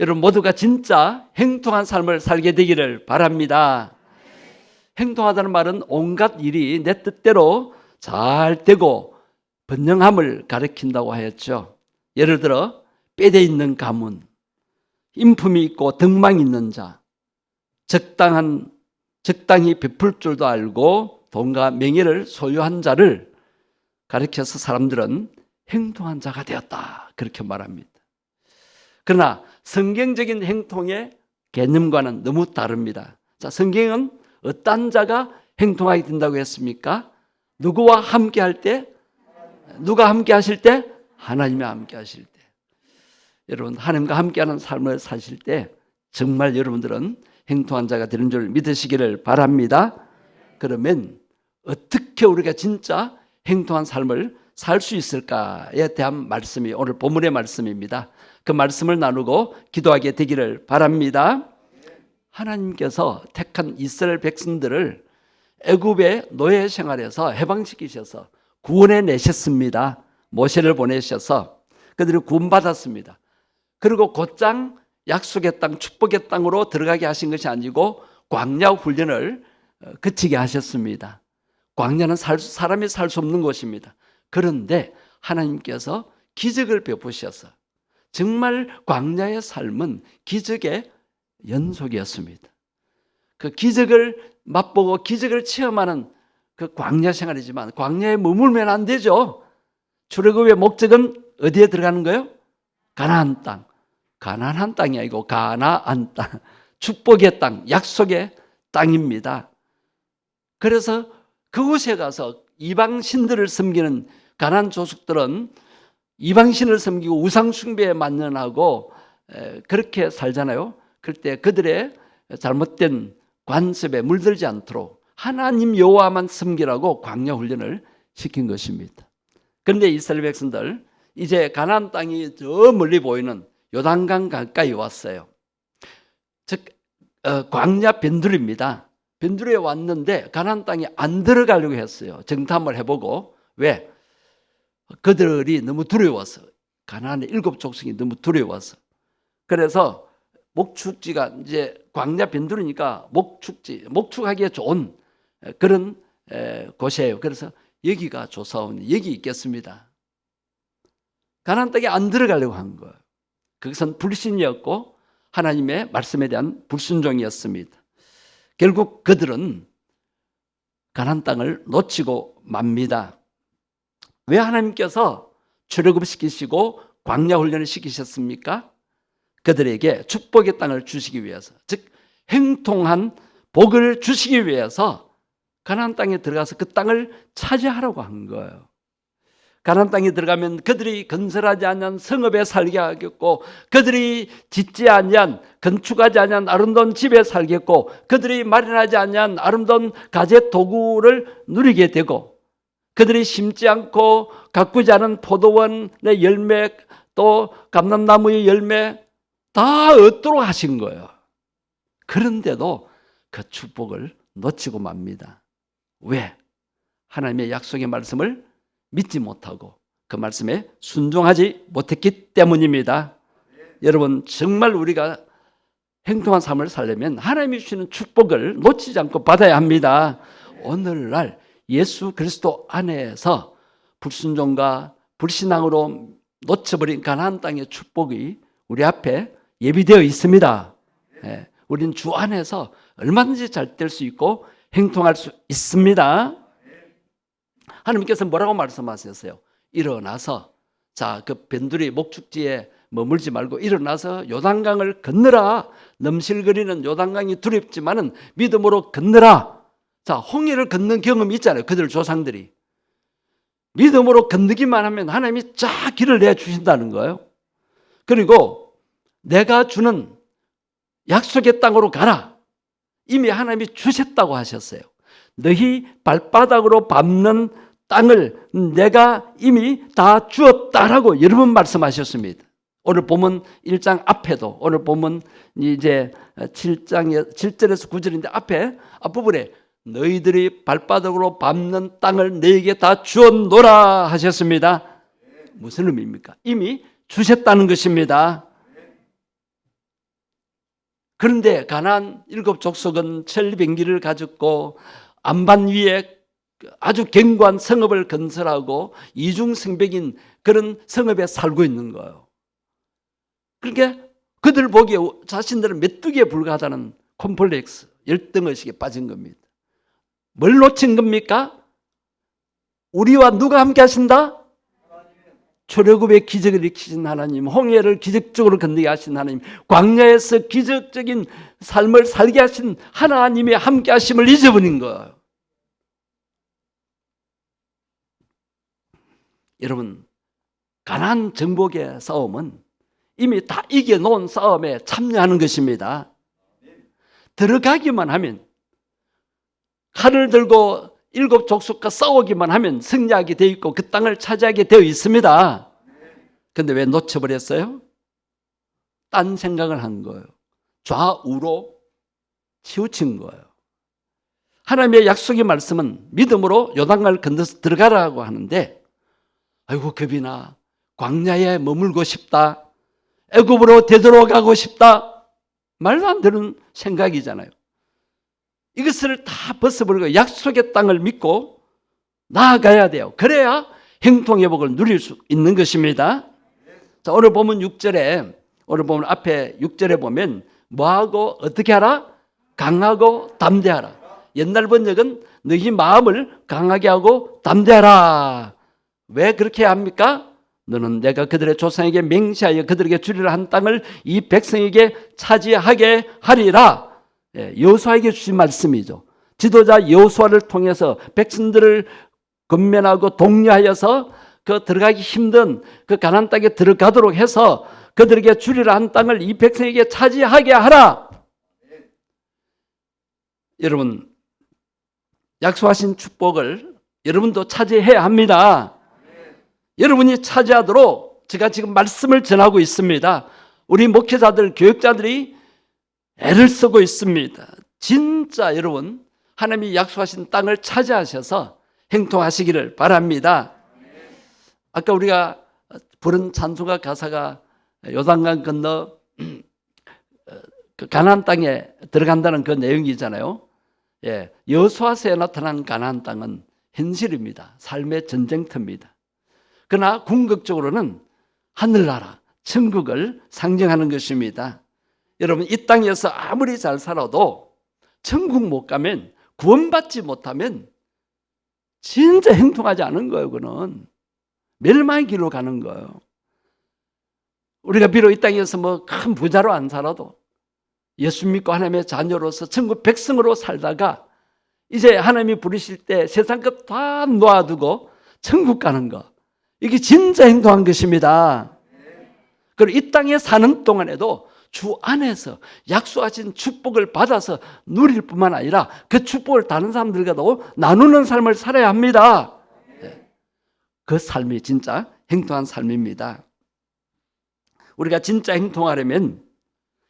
여러분 모두가 진짜 행통한 삶을 살게 되기를 바랍니다. 행동하다는 말은 온갖 일이 내 뜻대로 잘 되고 번영함을 가리킨다고 하였죠. 예를 들어 빼대 있는 가문, 인품이 있고 덕망 있는 자, 적당한 적당히 베풀 줄도 알고 돈과 명예를 소유한 자를 가리켜서 사람들은 행동한 자가 되었다 그렇게 말합니다. 그러나 성경적인 행동의 개념과는 너무 다릅니다. 자, 성경은 어떤 자가 행동하게 된다고 했습니까? 누구와 함께 할 때? 누가 함께 하실 때? 하나님과 함께 하실 때. 여러분, 하나님과 함께하는 삶을 사실 때 정말 여러분들은 행동한 자가 되는 줄 믿으시기를 바랍니다. 그러면 어떻게 우리가 진짜 행동한 삶을 살 수 있을까에 대한 말씀이 오늘 본문의 말씀입니다. 그 말씀을 나누고 기도하게 되기를 바랍니다. 하나님께서 택한 이스라엘 백성들을 애굽의 노예 생활에서 해방시키셔서 구원해 내셨습니다. 모세를 보내셔서 그들이 구원받았습니다. 그리고 곧장 약속의 땅, 축복의 땅으로 들어가게 하신 것이 아니고 광야 훈련을 어, 그치게 하셨습니다. 광야는 살, 사람이 살 수 없는 곳입니다. 그런데 하나님께서 기적을 베푸셔서 정말 광야의 삶은 기적의 연속이었습니다. 그 기적을 맛보고 기적을 체험하는 그 광야 생활이지만 광야에 머물면 안 되죠. 출애굽의 목적은 어디에 들어가는 거예요? 가나안 땅. 가나안 땅이 아니고 가나안 땅. 축복의 땅, 약속의 땅입니다. 그래서 그곳에 가서 이방 신들을 섬기는 가난 조숙들은 이방신을 섬기고 우상 숭배에 만연하고 그렇게 살잖아요. 그럴 때 그들의 잘못된 관습에 물들지 않도록 하나님 여호와만 섬기라고 광야 훈련을 시킨 것입니다. 그런데 이스라엘 백성들 이제 가나안 땅이 저 멀리 보이는 요단강 가까이 왔어요. 즉 어, 광야 변두리입니다. 변두리에 왔는데 가나안 땅에 안 들어가려고 했어요. 정탐을 해보고 왜? 그들이 너무 두려워서 가나안의 일곱 족속이 너무 두려워서 그래서 목축지가 이제 광야 변두리니까 목축지 목축하기에 좋은 그런 곳이에요. 그래서 여기가 조사원 여기 있겠습니다. 가나안 땅에 안 들어가려고 한 거예요. 그것은 불신이었고 하나님의 말씀에 대한 불순종이었습니다. 결국 그들은 가나안 땅을 놓치고 맙니다. 왜 하나님께서 출애굽 시키시고 광야 훈련을 시키셨습니까? 그들에게 축복의 땅을 주시기 위해서, 즉 행통한 복을 주시기 위해서 가나안 땅에 들어가서 그 땅을 차지하라고 한 거예요. 가나안 땅에 들어가면 그들이 건설하지 않은 성읍에 살게 하겠고 그들이 짓지 아니한 건축하지 않은 아름다운 집에 살겠고 그들이 마련하지 않은 아름다운 가재 도구를 누리게 되고 그들이 심지 않고 가꾸지 않은 포도원의 열매 또 감람나무의 열매 다 얻도록 하신 거예요. 그런데도 그 축복을 놓치고 맙니다. 왜? 하나님의 약속의 말씀을 믿지 못하고 그 말씀에 순종하지 못했기 때문입니다. 여러분 정말 우리가 행동한 삶을 살려면 하나님이 주시는 축복을 놓치지 않고 받아야 합니다. 오늘날 예수 그리스도 안에서 불순종과 불신앙으로 놓쳐버린 가나안 땅의 축복이 우리 앞에 예비되어 있습니다. 예, 우리는 주 안에서 얼마든지 잘 될 수 있고 행동할 수 있습니다. 하나님께서 뭐라고 말씀하셨어요? 일어나서 자그 변두리 목축지에 머물지 말고 일어나서 요단강을 건너라. 넘실거리는 요단강이 두렵지만은 믿음으로 건너라. 자 홍해를 건넌 경험이 있잖아요. 그들 조상들이 믿음으로 건너기만 하면 하나님이 쫙 길을 내 주신다는 거예요. 그리고 내가 주는 약속의 땅으로 가라. 이미 하나님이 주셨다고 하셨어요. 너희 발바닥으로 밟는 땅을 내가 이미 다 주었다라고 여러 번 말씀하셨습니다. 오늘 보면 1장 앞에도 오늘 보면 이제 7장에 7절에서 9절인데 앞에 앞부분에 너희들이 발바닥으로 밟는 땅을 너에게 다 주었노라 하셨습니다. 무슨 의미입니까? 이미 주셨다는 것입니다. 그런데 가난 일곱 족속은 천리병기를 가졌고 안반 위에 아주 견고한 성읍을 건설하고 이중성백인 그런 성읍에 살고 있는 거예요. 그러니까 그들 보기에 자신들은 메뚜기에 불과하다는 콤플렉스, 열등의식에 빠진 겁니다. 뭘 놓친 겁니까? 우리와 누가 함께 하신다? 출애굽의 기적을 일으키신 하나님, 홍해를 기적적으로 건너게 하신 하나님, 광야에서 기적적인 삶을 살게 하신 하나님의 함께 하심을 잊어버린 거예요. 여러분, 가난 정복의 싸움은 이미 다 이겨놓은 싸움에 참여하는 것입니다. 들어가기만 하면 칼을 들고 일곱 족속과 싸우기만 하면 승리하게 되어 있고 그 땅을 차지하게 되어 있습니다. 근데 왜 놓쳐버렸어요? 딴 생각을 한 거예요. 좌우로 치우친 거예요. 하나님의 약속의 말씀은 믿음으로 요단강을 건너서 들어가라고 하는데 아이고 겁이 나. 광야에 머물고 싶다. 애굽으로 되돌아가고 싶다. 말도 안 되는 생각이잖아요. 이것을 다 벗어버리고 약속의 땅을 믿고 나아가야 돼요. 그래야 행통회복을 누릴 수 있는 것입니다. 자, 오늘 보면 6절에, 오늘 보면 앞에 6절에 보면 뭐하고 어떻게 하라? 강하고 담대하라. 옛날 번역은 너희 마음을 강하게 하고 담대하라. 왜 그렇게 합니까? 너는 내가 그들의 조상에게 맹세하여 그들에게 주리라 한 땅을 이 백성에게 차지하게 하리라. 예, 여호수아에게 주신 말씀이죠. 지도자 여호수아를 통해서 백성들을 건면하고 독려하여서 그 들어가기 힘든 그 가나안 땅에 들어가도록 해서 그들에게 주리라 한 땅을 이 백성에게 차지하게 하라. 여러분 약속하신 축복을 여러분도 차지해야 합니다. 여러분이 차지하도록 제가 지금 말씀을 전하고 있습니다. 우리 목회자들, 교육자들이 애를 쓰고 있습니다. 진짜 여러분, 하나님이 약속하신 땅을 차지하셔서 행동하시기를 바랍니다. 아까 우리가 부른 찬송가 가사가 요단강 건너 그 가나안 땅에 들어간다는 그 내용이잖아요. 예, 여수아서에 나타난 가나안 땅은 현실입니다. 삶의 전쟁터입니다. 그러나 궁극적으로는 하늘나라, 천국을 상징하는 것입니다. 여러분 이 땅에서 아무리 잘 살아도 천국 못 가면 구원받지 못하면 진짜 행동하지 않은 거예요. 그는 멸망의 길로 가는 거예요. 우리가 비록 이 땅에서 뭐 큰 부자로 안 살아도 예수 믿고 하나님의 자녀로서 천국 백성으로 살다가 이제 하나님이 부르실 때 세상 것 다 놓아두고 천국 가는 거 이게 진짜 행동한 것입니다. 그리고 이 땅에 사는 동안에도 주 안에서 약속하신 축복을 받아서 누릴 뿐만 아니라 그 축복을 다른 사람들과도 나누는 삶을 살아야 합니다. 네. 그 삶이 진짜 행동한 삶입니다. 우리가 진짜 행동하려면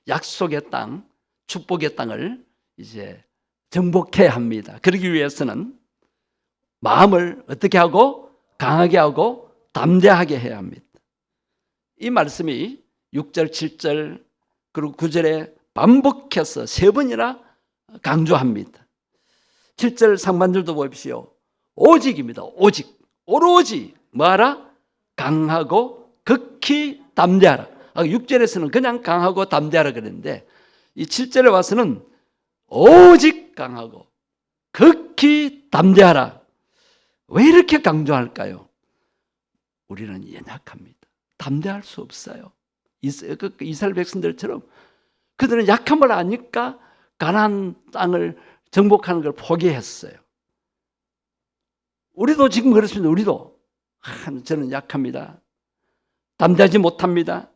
약속의 땅, 축복의 땅을 이제 정복해야 합니다. 그러기 위해서는 마음을 어떻게 하고 강하게 하고 담대하게 해야 합니다. 이 말씀이 6절, 7절, 그리고 9절에 반복해서 세 번이나 강조합니다. 7절 상반절도 보십시오. 오직입니다. 오직. 오로지 뭐하라? 강하고 극히 담대하라. 6절에서는 아, 그냥 강하고 담대하라 그랬는데 이 7절에 와서는 오직 강하고 극히 담대하라. 왜 이렇게 강조할까요? 우리는 연약합니다. 담대할 수 없어요. 그 이스라엘 백성들처럼 그들은 약함을 아니까 가난 땅을 정복하는 걸 포기했어요. 우리도 지금 그렇습니다. 우리도 저는 약합니다. 담대하지 못합니다.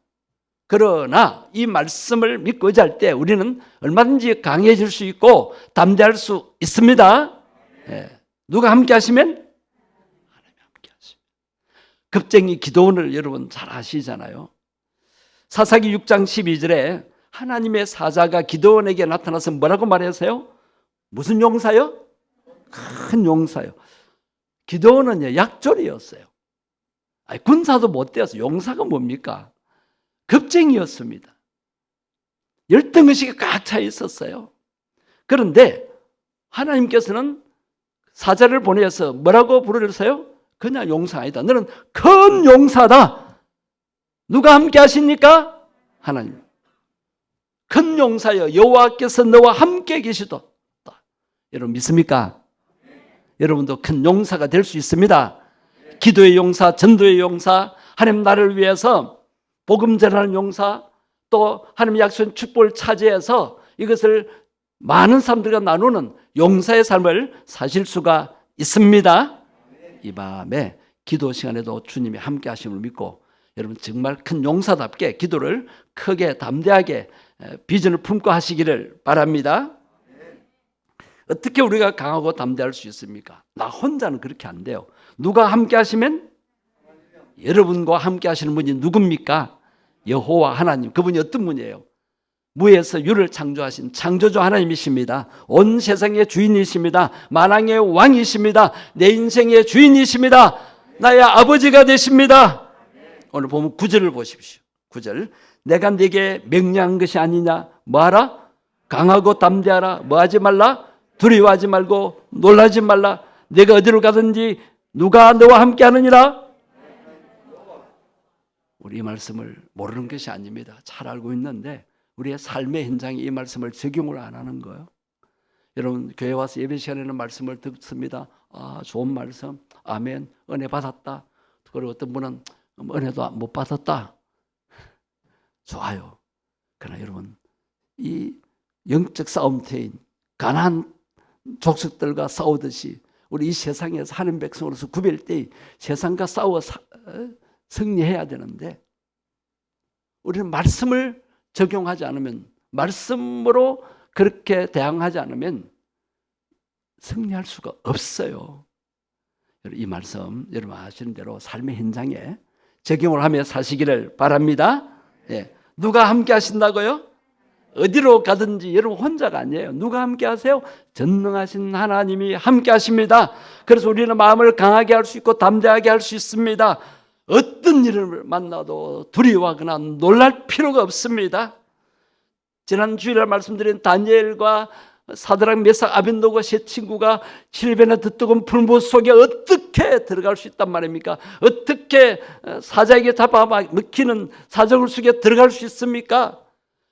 그러나 이 말씀을 믿고 의지할 때 우리는 얼마든지 강해질 수 있고 담대할 수 있습니다. 예. 누가 함께 하시면 하나님 함께 하시면. 급쟁이 기도원을 여러분 잘 아시잖아요. 사사기 6장 12절에 하나님의 사자가 기도원에게 나타나서 뭐라고 말했어요? 무슨 용사요? 큰 용사요. 기도원은 약졸이었어요. 아니, 군사도 못 되어서 용사가 뭡니까? 급쟁이였습니다. 열등의식이 꽉 차 있었어요. 그런데 하나님께서는 사자를 보내서 뭐라고 부르셨어요? 그냥 용사 아니다. 너는 큰 용사다. 누가 함께 하십니까? 하나님. 큰 용사여 여호와께서 너와 함께 계시다. 여러분 믿습니까? 여러분도 큰 용사가 될 수 있습니다. 기도의 용사, 전도의 용사, 하나님 나를 위해서 복음 전하는 용사, 또 하나님 약속한 축복을 차지해서 이것을 많은 사람들과 나누는 용사의 삶을 사실 수가 있습니다. 이 밤에 기도 시간에도 주님이 함께 하심을 믿고 여러분 정말 큰 용사답게 기도를 크게 담대하게 에, 비전을 품고 하시기를 바랍니다. 어떻게 우리가 강하고 담대할 수 있습니까? 나 혼자는 그렇게 안 돼요. 누가 함께 하시면 여러분과 함께 하시는 분이 누굽니까? 여호와 하나님. 그분이 어떤 분이에요? 무에서 유를 창조하신 창조주 하나님이십니다. 온 세상의 주인이십니다. 만왕의 왕이십니다. 내 인생의 주인이십니다. 나의 아버지가 되십니다. 오늘 보면 구절을 보십시오. 구절. 내가 네게 명령한 것이 아니냐? 뭐하라? 강하고 담대하라. 뭐 하지 말라? 두려워하지 말고 놀라지 말라. 내가 어디로 가든지 누가 너와 함께 하느니라? 우리 이 말씀을 모르는 것이 아닙니다. 잘 알고 있는데 우리의 삶의 현장에 이 말씀을 적용을 안 하는 거예요. 여러분 교회 와서 예배 시간에는 말씀을 듣습니다. 아 좋은 말씀, 아멘, 은혜 받았다. 그리고 어떤 분은 음, 은혜도 못 받았다. 좋아요. 그러나 여러분 이 영적 싸움터인 가난 족속들과 싸우듯이 우리 이 세상에서 하는 백성으로서 구별 때 세상과 싸워 사- 어, 승리해야 되는데 우리는 말씀을 적용하지 않으면 말씀으로 그렇게 대항하지 않으면 승리할 수가 없어요. 이 말씀 여러분 아시는 대로 삶의 현장에 적용을 하며 사시기를 바랍니다. 예. 누가 함께 하신다고요? 어디로 가든지 여러분 혼자가 아니에요. 누가 함께 하세요? 전능하신 하나님이 함께 하십니다. 그래서 우리는 마음을 강하게 할 수 있고 담대하게 할 수 있습니다. 어떤 일을 만나도 두려워하거나 놀랄 필요가 없습니다. 지난 주일날 말씀드린 다니엘과 사드락 메삭 아벤노고 세 친구가 7배나 더 뜨거운 불못 속에 어떻게 들어갈 수 있단 말입니까? 어떻게 어, 사자에게 잡아 먹히는 사정을 속에 들어갈 수 있습니까?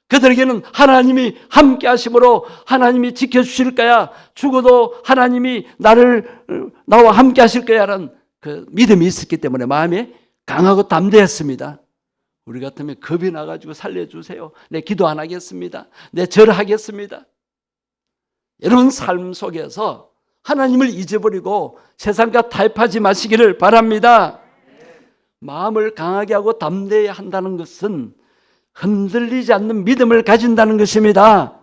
그들에게는 하나님이 함께 하심으로 하나님이 지켜주실 거야. 죽어도 하나님이 나를, 어, 나와 함께 하실 거야. 라는 그 믿음이 있었기 때문에 마음에 강하고 담대했습니다. 우리 같으면 겁이 나가지고 살려주세요. 내 기도 안 하겠습니다. 내 절하겠습니다. 여러분 삶 속에서 하나님을 잊어버리고 세상과 타협하지 마시기를 바랍니다. 마음을 강하게 하고 담대히 한다는 것은 흔들리지 않는 믿음을 가진다는 것입니다.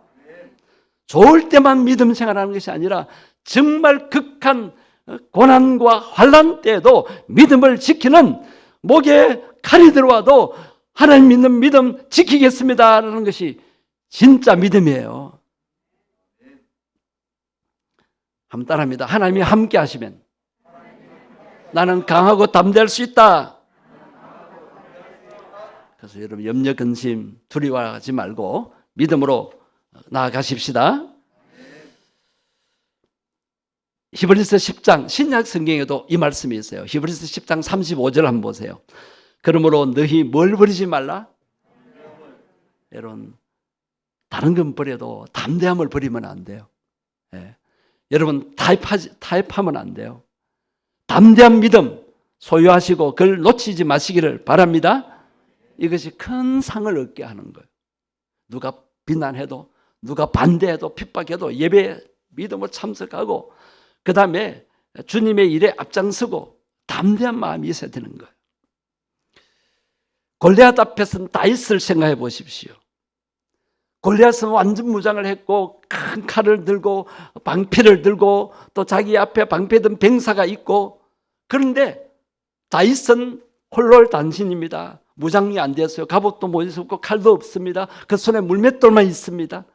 좋을 때만 믿음 생활하는 것이 아니라 정말 극한 고난과 환란 때에도 믿음을 지키는 목에 칼이 들어와도 하나님 믿는 믿음 지키겠습니다라는 것이 진짜 믿음이에요. 한번 따라합니다. 하나님이 함께 하시면 나는 강하고 담대할 수 있다. 그래서 여러분 염려 근심 두려워하지 말고 믿음으로 나아가십시다. 히브리서 10장 신약 성경에도 이 말씀이 있어요. 히브리서 10장 35절 한번 보세요. 그러므로 너희 뭘 버리지 말라? 여러분 다른 건 버려도 담대함을 버리면 안 돼요. 예. 여러분 타협하지, 타협하면 안 돼요. 담대한 믿음 소유하시고 그걸 놓치지 마시기를 바랍니다. 이것이 큰 상을 얻게 하는 거예요. 누가 비난해도 누가 반대해도 핍박해도 예배 믿음으로 참석하고 그 다음에 주님의 일에 앞장서고 담대한 마음이 있어야 되는 거예요. 골리앗 앞에서는 다윗을 생각해 보십시오. 골리앗은 완전 무장을 했고 큰 칼을 들고 방패를 들고 또 자기 앞에 방패든 병사가 있고 그런데 다윗은 홀로 단신입니다. 무장이 안 됐어요. 갑옷도 못 입고 칼도 없습니다. 그 손에 물맷돌만 있습니다.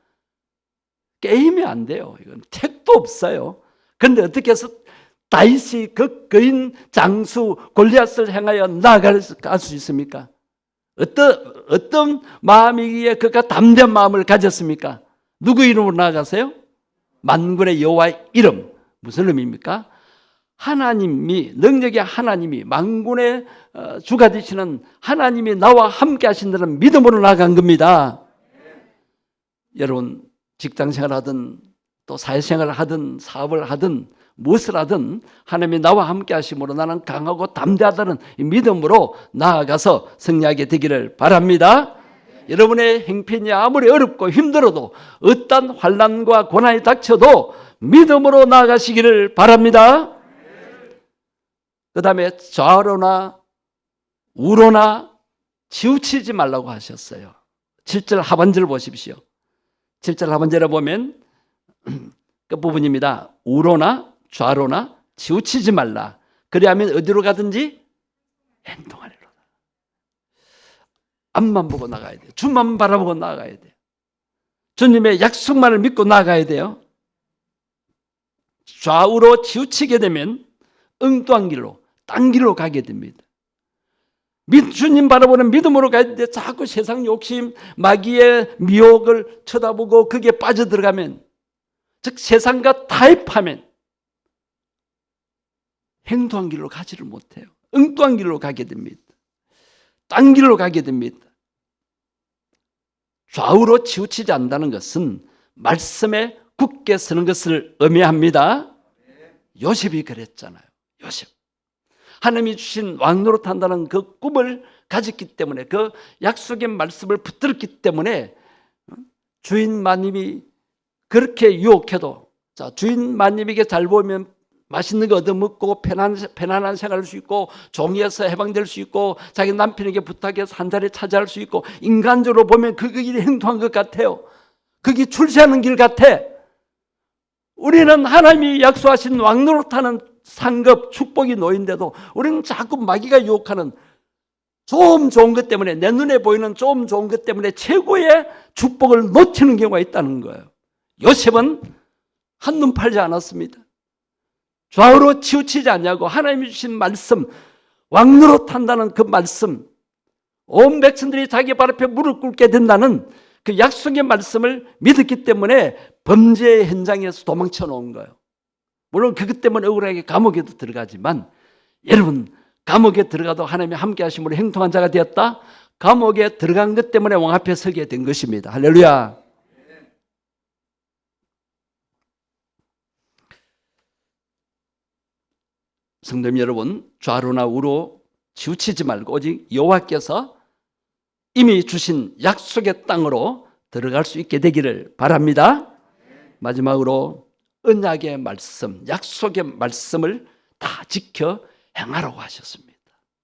게임이 안 돼요. 이건 택도 없어요. 근데 어떻게 해서 다윗이 그 거인 장수 골리앗을 향하여 나아갈 수 있습니까? 어떤 어떤 마음이기에 그가 담대한 마음을 가졌습니까? 누구 이름으로 나아가세요? 만군의 여호와의 이름 무슨 의미입니까? 하나님이 능력의 하나님이 만군의 어, 주가 되시는 하나님이 나와 함께 하신다는 믿음으로 나간 겁니다. 여러분 직장 생활하든 또 사회생활을 하든 사업을 하든 무엇을 하든 하나님이 나와 함께 하심으로 나는 강하고 담대하다는 이 믿음으로 나아가서 승리하게 되기를 바랍니다. 여러분의 행편이 아무리 어렵고 힘들어도 어떤 환란과 고난이 닥쳐도 믿음으로 나아가시기를 바랍니다. 그 다음에 좌로나 우로나 치우치지 말라고 하셨어요. 7절 하반절 보십시오. 7절 하반절에 보면 그 부분입니다. 우로나 좌로나 치우치지 말라. 그리하면 어디로 가든지 행동하리로다. 앞만 보고 나가야 돼요. 주만 바라보고 나가야 돼요. 주님의 약속만을 믿고 나가야 돼요. 좌우로 치우치게 되면 엉뚱한 길로, 딴 길로 가게 됩니다. 믿- 주님 바라보는 믿음으로 가야 되는데 자꾸 세상 욕심, 마귀의 미혹을 쳐다보고 그게 빠져들어가면, 즉 세상과 타협하면 행동한 길로 가지를 못해요. 엉뚱한 길로 가게 됩니다. 딴 길로 가게 됩니다. 좌우로 치우치지 않는다는 것은 말씀에 굳게 서는 것을 의미합니다. 요셉이 그랬잖아요. 요셉. 하나님이 주신 왕노릇 한다는 그 꿈을 가졌기 때문에 그 약속의 말씀을 붙들었기 때문에 주인 마님이 그렇게 유혹해도 자 주인 마님에게 잘 보면 맛있는 거 얻어먹고 편한, 편안한 생활할 수 있고 종이에서 해방될 수 있고 자기 남편에게 부탁해서 한 자리 차지할 수 있고 인간적으로 보면 그 길이 행동한 것 같아요. 그게 출세하는 길 같아. 우리는 하나님이 약속하신 왕노릇하는 상급 축복이 놓인데도 우리는 자꾸 마귀가 유혹하는 좀 좋은 것 때문에 내 눈에 보이는 좀 좋은 것 때문에 최고의 축복을 놓치는 경우가 있다는 거예요. 요셉은 한눈 팔지 않았습니다. 좌우로 치우치지 않냐고 하나님이 주신 말씀 왕노로 탄다는 그 말씀 온 백성들이 자기 발 앞에 무릎 꿇게 된다는 그 약속의 말씀을 믿었기 때문에 범죄의 현장에서 도망쳐 놓은 거예요. 물론 그것 때문에 억울하게 감옥에도 들어가지만 여러분 감옥에 들어가도 하나님이 함께 하심으로 행동한 자가 되었다. 감옥에 들어간 것 때문에 왕 앞에 서게 된 것입니다. 할렐루야. 성도님 여러분, 좌로나 우로 치우치지 말고 오직 여호와께서 이미 주신 약속의 땅으로 들어갈 수 있게 되기를 바랍니다. 마지막으로 언약의 말씀, 약속의 말씀을 다 지켜 행하라고 하셨습니다.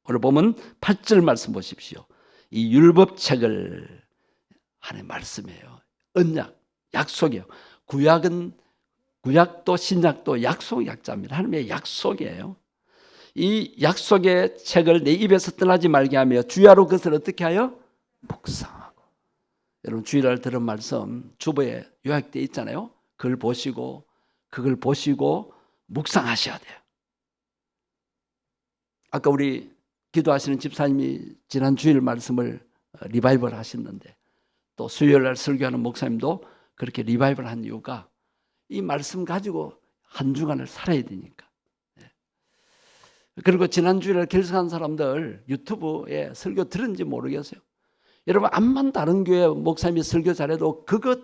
오늘 보면 8절 말씀 보십시오. 이 율법책을 하나의 말씀이에요. 언약, 약속이에요. 구약은 구약도 신약도 약속 약자입니다. 하나님의 약속이에요. 이 약속의 책을 내 입에서 떠나지 말게 하며 주야로 그것을 어떻게 하여 묵상하고 여러분 주일날 들은 말씀 주보에 요약되어 있잖아요. 그걸 보시고 그걸 보시고 묵상하셔야 돼요. 아까 우리 기도하시는 집사님이 지난 주일 말씀을 리바이벌 하셨는데 또 수요일 날 설교하는 목사님도 그렇게 리바이벌 한 이유가 이 말씀 가지고 한 주간을 살아야 되니까. 예. 그리고 지난 주일에 결석한 사람들 유튜브에 설교 들은지 모르겠어요. 여러분 암만 다른 교회 목사님이 설교 잘해도 그것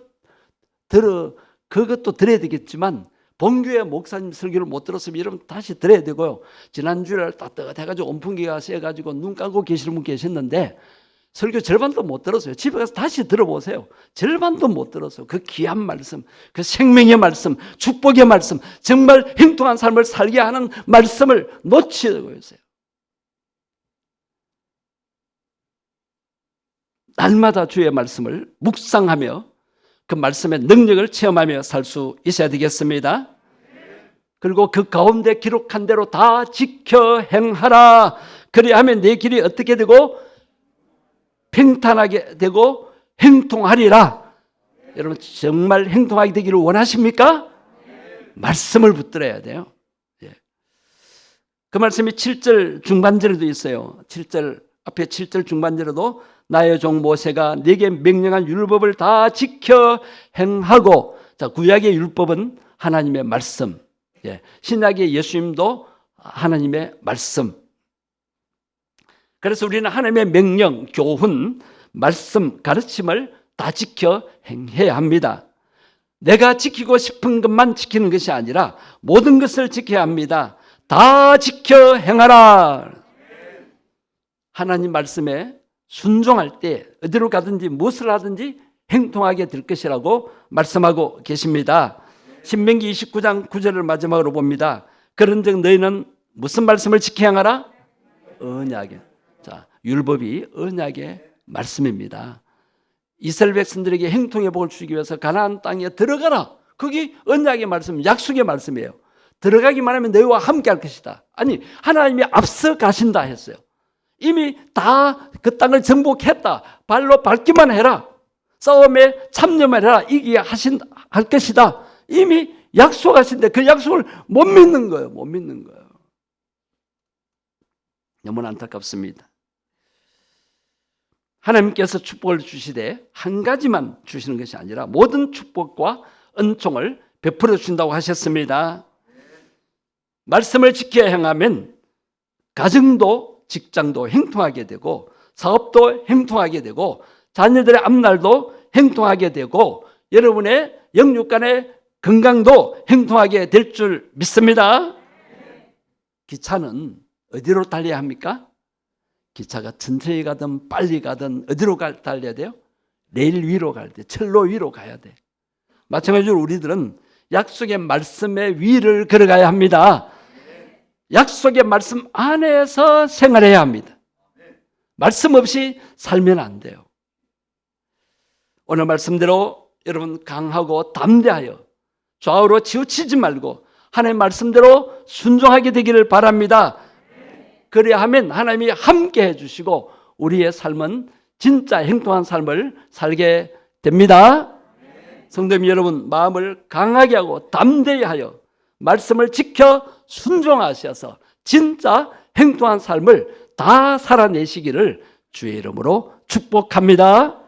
들어 그것도 들어야 되겠지만 본교회 목사님 설교를 못 들었으면 여러분 다시 들어야 되고요. 지난 주일에 따뜻해가지고 온풍기가 세가지고 눈 감고 계시는 분 계셨는데 설교 절반도 못 들었어요. 집에 가서 다시 들어보세요. 절반도 못 들었어요. 그 귀한 말씀, 그 생명의 말씀, 축복의 말씀, 정말 행동한 삶을 살게 하는 말씀을 놓치고 있어요. 날마다 주의 말씀을 묵상하며 그 말씀의 능력을 체험하며 살 수 있어야 되겠습니다. 그리고 그 가운데 기록한 대로 다 지켜 행하라. 그리하면 내 길이 어떻게 되고 평탄하게 되고 행통하리라. 여러분 정말 행동하게 되기를 원하십니까? 말씀을 붙들어야 돼요. 예. 그 말씀이 7절 중반절에도 있어요. 7절 앞에 7절 중반절에도 나의 종 모세가 내게 명령한 율법을 다 지켜 행하고 자 구약의 율법은 하나님의 말씀, 예, 신약의 예수님도 하나님의 말씀. 그래서 우리는 하나님의 명령, 교훈, 말씀, 가르침을 다 지켜 행해야 합니다. 내가 지키고 싶은 것만 지키는 것이 아니라 모든 것을 지켜야 합니다. 다 지켜 행하라. 하나님 말씀에 순종할 때 어디로 가든지 무엇을 하든지 행동하게 될 것이라고 말씀하고 계십니다. 신명기 29장 9절을 마지막으로 봅니다. 그런즉 너희는 무슨 말씀을 지켜 행하라? 언약의. 자, 율법이 언약의 말씀입니다. 이스라엘 백성들에게 행통의 복을 주기 위해서 가나안 땅에 들어가라. 그게 언약의 말씀, 약속의 말씀이에요. 들어가기만 하면 너희와 함께 할 것이다. 아니, 하나님이 앞서 가신다 했어요. 이미 다 그 땅을 정복했다. 발로 밟기만 해라. 싸움에 참여만 해라. 이기게 하신, 할 것이다. 이미 약속하신데 그 약속을 못 믿는 거예요. 못 믿는 거예요. 너무나 안타깝습니다. 하나님께서 축복을 주시되 한 가지만 주시는 것이 아니라 모든 축복과 은총을 베풀어 주신다고 하셨습니다. 말씀을 지켜 행하면 가정도 직장도 행통하게 되고 사업도 행통하게 되고 자녀들의 앞날도 행통하게 되고 여러분의 영육 간의 건강도 행통하게 될 줄 믿습니다. 기차는 어디로 달려야 합니까? 기차가 천천히 가든 빨리 가든 어디로 갈, 달려야 돼요? 레일 위로 가야 돼. 철로 위로 가야 돼. 마찬가지로 우리들은 약속의 말씀의 위를 걸어가야 합니다. 약속의 말씀 안에서 생활해야 합니다. 말씀 없이 살면 안 돼요. 오늘 말씀대로 여러분 강하고 담대하여 좌우로 치우치지 말고 하나님 말씀대로 순종하게 되기를 바랍니다. 그래야 하면 하나님이 함께 해주시고 우리의 삶은 진짜 행동한 삶을 살게 됩니다. 성도님 여러분 마음을 강하게 하고 담대히 하여 말씀을 지켜 순종하셔서 진짜 행동한 삶을 다 살아내시기를 주의 이름으로 축복합니다.